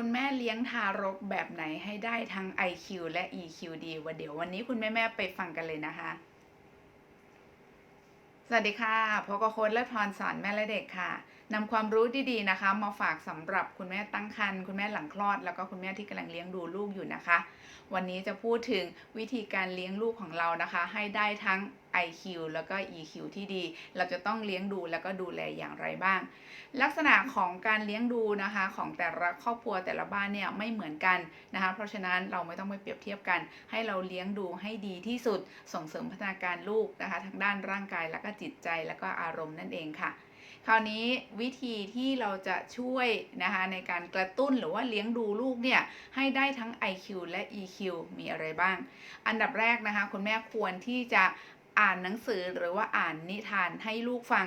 คุณแม่เลี้ยงทารกแบบไหนให้ได้ทั้ง IQ และ EQ ดีวันเดี๋ยววันนี้คุณแม่แม่ไปฟังกันเลยนะคะ สวัสดีค่ะพบกับโค้ดและพรสอนแม่และเด็กค่ะนำความรู้ดีๆนะคะ มาฝากสำหรับคุณแม่ตั้งครรภ์คุณแม่หลังคลอด แล้วก็คุณแม่ที่กำลังเลี้ยงดูลูกอยู่นะคะ วันนี้จะพูดถึงวิธีการเลี้ยงลูกของเรานะคะ ให้ได้ทั้ง IQ แล้วก็ EQ ที่ดี เราจะต้องเลี้ยงดูแล้วก็ดูแลอย่างไรบ้าง ลักษณะของการเลี้ยงดูนะคะของแต่ละครอบครัวแต่ละบ้านเนี่ยไม่เหมือนกันนะคะเพราะฉะนั้นเราไม่ต้องไปเปรียบเทียบกัน ให้เราเลี้ยงดูให้ดีที่สุดส่งเสริมพัฒนาการลูกนะคะทั้งด้านร่างกายแล้วก็จิตใจแล้วก็อารมณ์นั่นเองค่ะคราวนี้วิธีที่เราจะช่วยนะคะในการกระตุ้นหรือว่าเลี้ยงดูลูกเนี่ยให้ได้ทั้ง IQ และ EQ มีอะไรบ้าง อันดับแรกนะคะคุณแม่ควรที่จะ อ่านหนังสือหรือว่าอ่านนิทานให้ลูกฟัง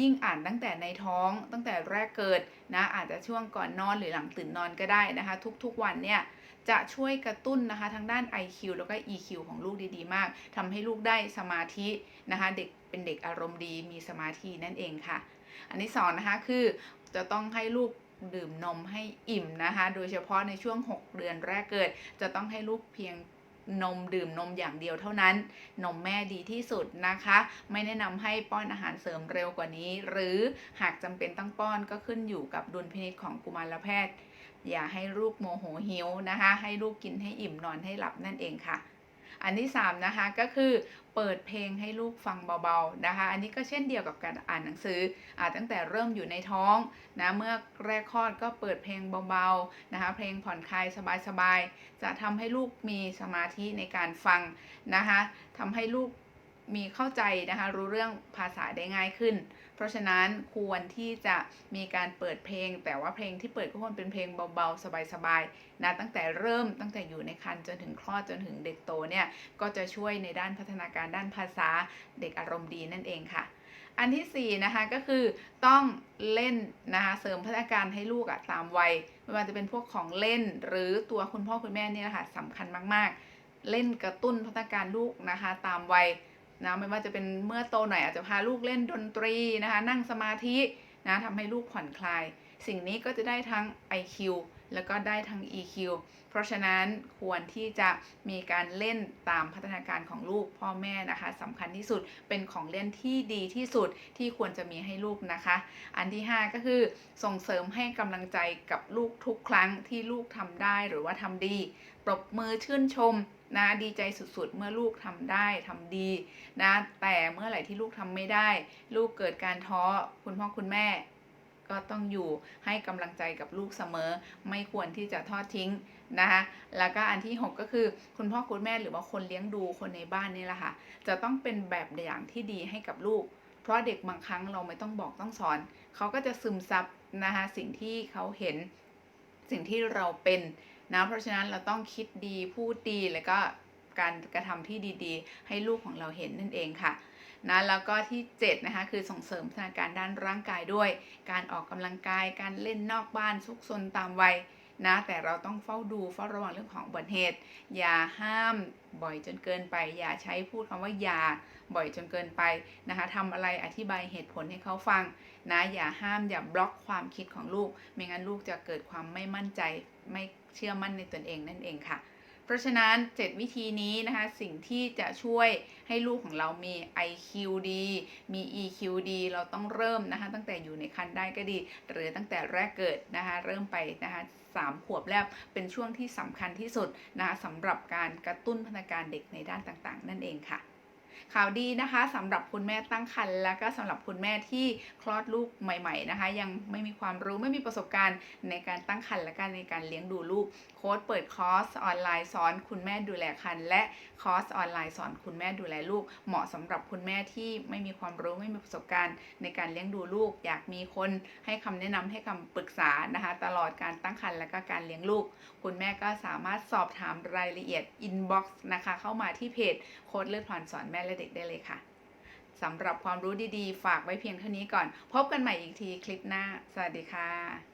ยิ่งอ่านตั้งแต่ในท้องตั้งแต่แรกเกิดนะอาจจะช่วงก่อนนอนหรือหลังตื่นนอนก็ได้นะคะ ทุกๆวันเนี่ยจะช่วยกระตุ้นนะคะทั้งด้าน IQ แล้วก็ EQ ของลูกดีๆ มากทำให้ลูกได้สมาธินะคะเด็กเป็นเด็กอารมณ์ดีมีสมาธินั่นเองค่ะ อันที่สองนะคะคือจะต้องให้ลูกดื่มนมให้อิ่มนะคะ โดยเฉพาะในช่วง 6 เดือนแรกเกิด จะต้องให้ลูกเพียง นมดื่มนมอย่างเดียวเท่านั้น นมแม่ดีที่สุดนะคะ ไม่แนะนำให้ป้อนอาหารเสริมเร็วกว่านี้ หรือหากจำเป็นต้องป้อนก็ขึ้นอยู่กับดุลพินิจของกุมารแพทย์ อย่าให้ลูกโมโหหิวนะคะ ให้ลูกกินให้อิ่มนอนให้หลับนั่นเองค่ะ อันที่3นะคะก็คือเปิดเพลงให้ลูกฟังเบาๆนะคะ อันนี้ก็เช่นเดียวกับการอ่านหนังสืออตั้งแต่เริ่มอยู่ในท้องนะเมื่อแรกคลอดก็เปิดเพลงเบาๆนะคะ เพลงผ่อนคลายสบายๆจะทำให้ลูกมีสมาธิในการฟังนะคะทำให้ลูกมีเข้าใจนะคะ รู้เรื่องภาษาได้ง่ายขึ้น เพราะฉะนั้นควรที่จะมีการเปิดเพลง แต่ว่าเพลงที่เปิดก็ควรเป็นเพลงเบาๆ สบายๆนะตั้งแต่เริ่มตั้งแต่อยู่ในครรภ์จนถึงคลอดจนถึงเด็กโตเนี่ยก็จะช่วยในด้านพัฒนาการด้านภาษาเด็กอารมณ์ดีนั่นเองค่ะอันที่4นะคะก็คือต้องเล่นนะคะเสริมพัฒนาการให้ลูกอะตามวัยไม่ว่าจะเป็นพวกของเล่นหรือตัวคุณพ่อคุณแม่เนี่ยนะคะสำคัญมากๆ เล่นกระตุ้นพัฒนาการลูกนะคะตามวัย นะไม่ว่าจะเป็นเมื่อโตหน่อยอาจจะพาลูกเล่นดนตรีนะคะ นั่งสมาธินะทำให้ลูกผ่อนคลาย สิ่งนี้ก็จะได้ทั้ง IQ แล้วก็ได้ทั้ง EQ เพราะฉะนั้นควรที่จะมีการเล่นตามพัฒนาการของลูกพ่อแม่นะคะสำคัญที่สุดเป็นของเล่นที่ดีที่สุดที่ควรจะมีให้ลูกนะคะ อันที่ 5 ก็คือส่งเสริมให้กำลังใจกับลูกทุกครั้งที่ลูกทำได้หรือว่าทำดี ปรบมือชื่นชม นะดีใจสุดๆ เมื่อลูกทำได้ทำดีนะแต่เมื่อไหร่ที่ลูกทำไม่ได้ ลูกเกิดการท้อคุณพ่อคุณแม่ก็ต้องอยู่ให้กำลังใจกับลูกเสมอ ไม่ควรที่จะทอดทิ้งนะคะแล้วก็อันที่ 6 ก็คือคุณพ่อคุณแม่หรือว่าคนเลี้ยงดูคนในบ้านนี่แหละค่ะ จะต้องเป็นแบบอย่างที่ดีให้กับลูก เพราะเด็กบางครั้งเราไม่ต้องบอกต้องสอน เขาก็จะซึมซับนะคะสิ่งที่เขาเห็นสิ่งที่เราเป็น นะเพราะฉะนั้นเราต้องคิดดีพูดดีแล้วก็การกระทำที่ดีๆ ให้ลูกของเราเห็นนั่นเองค่ะนะแล้วก็ที่7นะคะคือส่งเสริมพัฒนาการด้านร่างกายด้วย การออกกำลังกายการเล่นนอกบ้านซุกซนตามวัย นะแต่เราต้องเฝ้าดูเฝ้าระวังเรื่องของอุบัติเหตุ อย่าห้ามบ่อยจนเกินไป อย่าใช้พูดคำว่าอย่าบ่อยจนเกินไปนะคะทำอะไรอธิบายเหตุผลให้เขาฟังนะอย่าห้ามอย่าบล็อกความคิดของลูก ไม่งั้นลูกจะเกิดความไม่มั่นใจไม่เชื่อมั่นในตนเองนั่นเองค่ะ เพราะฉะนั้น 7 วิธีนี้นะคะสิ่งที่จะช่วยให้ลูกของเรามี IQ ดี มี EQ ดีเราต้องเริ่มนะคะตั้งแต่อยู่ในคันได้ก็ดี หรือตั้งแต่แรกเกิดนะคะเริ่มไปนะคะสามขวบแล้วเป็นช่วงที่สำคัญที่สุดนะคะสำหรับการกระตุ้นพัฒนาการเด็กในด้านต่างๆ นั่นเองค่ะ ข่าวดีนะคะสำหรับคุณแม่ตั้งครรภ์และก็สำหรับคุณแม่ที่คลอดลูกใหม่ๆนะคะ ยังไม่มีความรู้ไม่มีประสบการณ์ในการตั้งครรภ์และการในการเลี้ยงดูลูก โค้ดเปิดคอร์สออนไลน์สอนคุณแม่ดูแลครรภ์และคอร์สออนไลน์สอนคุณแม่ดูแลลูก เหมาะสำหรับคุณแม่ที่ไม่มีความรู้ไม่มีประสบการณ์ ในการเลี้ยงดูลูก อยากมีคนให้คำแนะนำให้คำปรึกษานะคะ ตลอดการตั้งครรภ์และก็การเลี้ยงลูก คุณแม่ก็สามารถสอบถามรายละเอียด inbox นะคะ เข้ามาที่เพจโค้ดเลือดพรสอนแม่และเด็กได้เลยค่ะสำหรับความรู้ดีๆ ฝากไว้เพียงเท่านี้ก่อน พบกันใหม่อีกทีคลิปหน้า สวัสดีค่ะ